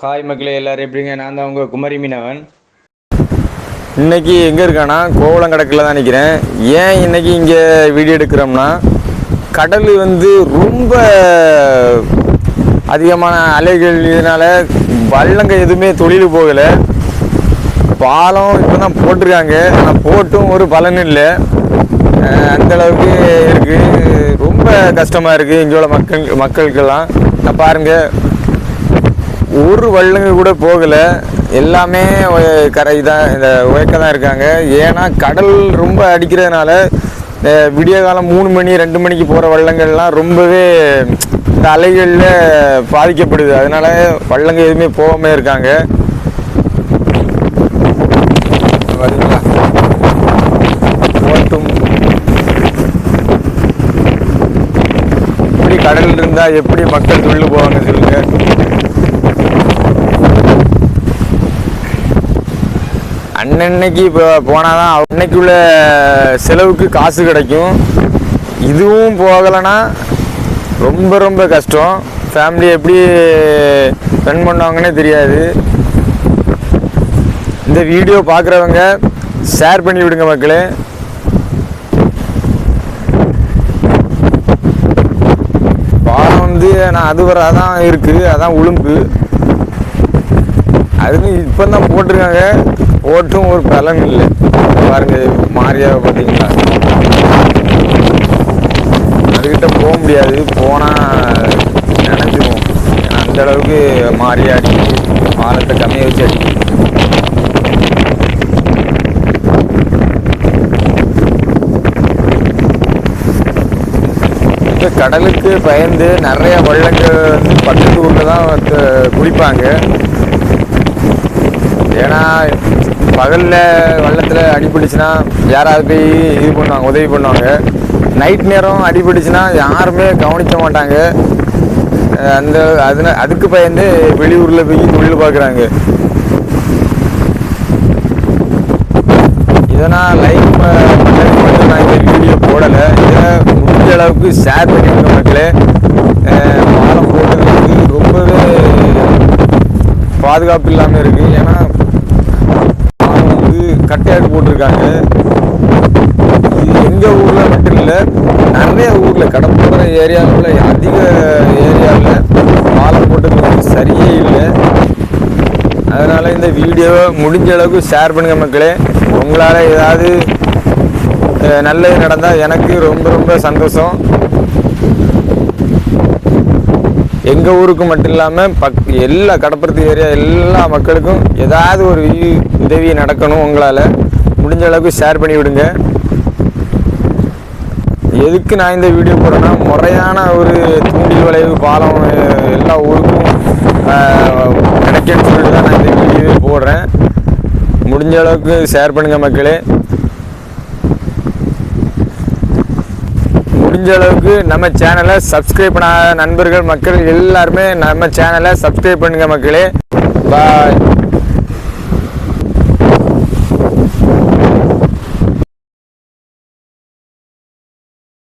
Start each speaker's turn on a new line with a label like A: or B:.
A: Hi மக்களே எல்லாரும் எப்படிங்க நான் தான் உங்கள் குமரி மீனவன்.
B: இன்னைக்கு எங்கே இருக்கானா? கோவளம் கடற்கரையில் தான் நிற்கிறேன் ஏன் இன்றைக்கி இங்கே வீடியோ எடுக்கிறோம்னா கடல் வந்து ரொம்ப அதிகமான அலைகள் இதனால் வள்ளங்க எதுவுமே தொழில் போகலை. பாலம் இப்போ தான் போட்டிருக்காங்க. ஆனால் போட்டும் ஒரு பலன் இல்லை. அந்தளவுக்கு அந்த அளவுக்கு இருக்குது ரொம்ப கஷ்டமாக இருக்குது இங்கே உள்ள மக்கள் மக்களுக்கெல்லாம். நான் பாருங்கள் ஒரு வள்ளுங்க கூட போகலை. எல்லாமே கரை தான் இந்த உயக்க தான் இருக்காங்க. ஏன்னா கடல் ரொம்ப அடிக்கிறதுனால இந்த விடிய காலம் மூணு மணி ரெண்டு மணிக்கு போகிற வள்ளங்கள்லாம் ரொம்பவே இந்த அலைகளில் பாதிக்கப்படுது. அதனால வள்ளங்க எதுவுமே போகாம இருக்காங்க. பார்த்தீங்களா இப்படி கடல் இருந்தால் எப்படி மக்கள் தொழில் போவாங்க சொல்லுங்கள் அன்னன்னைக்கு இப்போ போனால் தான் அன்னைக்குள்ள செலவுக்கு காசு கிடைக்கும். இதுவும் போகலைன்னா ரொம்ப ரொம்ப கஷ்டம். ஃபேமிலி எப்படி ரன் பண்ணுவாங்கன்னே தெரியாது. இந்த வீடியோ பார்க்குறவங்க ஷேர் பண்ணி விடுங்க மக்களே. பாலம் வந்து நான் அது வர அதான் இருக்குது அதான் உளும்பு அதுவும் இப்போ தான் போட்டிருக்காங்க. போட்டும் ஒரு பலன் இல்லை. பாருங்க மாறியாக பார்த்தீங்களா? அதுக்கிட்ட போக முடியாது. போனால் நினைஞ்சிருவோம் ஏன்னா அந்த அளவுக்கு மாறியாடி அடிக்குது. கம்மியாக வச்சு அடிக்குது. கடலுக்கு பயந்து நிறைய வள்ளங்கள் வந்து பக்கத்து ஊரில் தான் வந்து குளிப்பாங்க ஏன்னா பகலில் வெள்ளத்தில் அடிபட்டுச்சுன்னா யாராவது போய் இது பண்ணுவாங்க உதவி பண்ணுவாங்க. நைட் நேரம் அடிபட்டுச்சுன்னா யாருமே கவனிக்க மாட்டாங்க. அந்த அதுன அதுக்கு பயந்து வெளியூரில் போய் தொழில் பார்க்குறாங்க இதை நான் லைக் நான் இந்த வீடியோ போடலை. இதை முடிஞ்ச அளவுக்கு ஷேர் பண்ணியிருக்க மக்களே. அஹ் பாலம் ரொம்பவே பாதுகாப்பு இல்லாமல் இருக்குது ஏன்னா கட்டையாடு போட்டிருக்காங்க. இது எங்கள் ஊரில் மட்டும் இல்லை நிறைய ஊரில் கடற்போகிற ஏரியாவில் அதிக ஏரியாவில் பாலம் போட்டது சரியே இல்லை. அதனால் இந்த வீடியோவை முடிஞ்ச அளவுக்கு ஷேர் பண்ணுங்கள் மக்களே. உங்களால் ஏதாவது நல்லது நடந்தால் எனக்கு ரொம்ப ரொம்ப சந்தோஷம். எங்கள் ஊருக்கு மட்டும் இல்லாமல் பக் எல்லா கடப்புறத்து ஏரியா எல்லா மக்களுக்கும் ஏதாவது ஒரு உதவி நடக்கணும் உங்களால். முடிஞ்ச அளவுக்கு ஷேர் பண்ணி விடுங்க. எதுக்கு நான் இந்த வீடியோ போடுறேன்னா முறையான ஒரு தூண்டில் வளைவு பாலம் எல்லா ஊருக்கும் கிடைக்கன்னு சொல்லிட்டு தான் நான் இந்த வீடியோவே போடுறேன். முடிஞ்ச அளவுக்கு ஷேர் பண்ணுங்கள் மக்களே. முடிஞ்ச அளவுக்கு நம்ம சேனலை சப்ஸ்கிரைப் பண்ணாத நண்பர்கள் மக்கள் எல்லாருமே நம்ம சேனலை சப்ஸ்கிரைப் பண்ணுங்க மக்களே. பாய்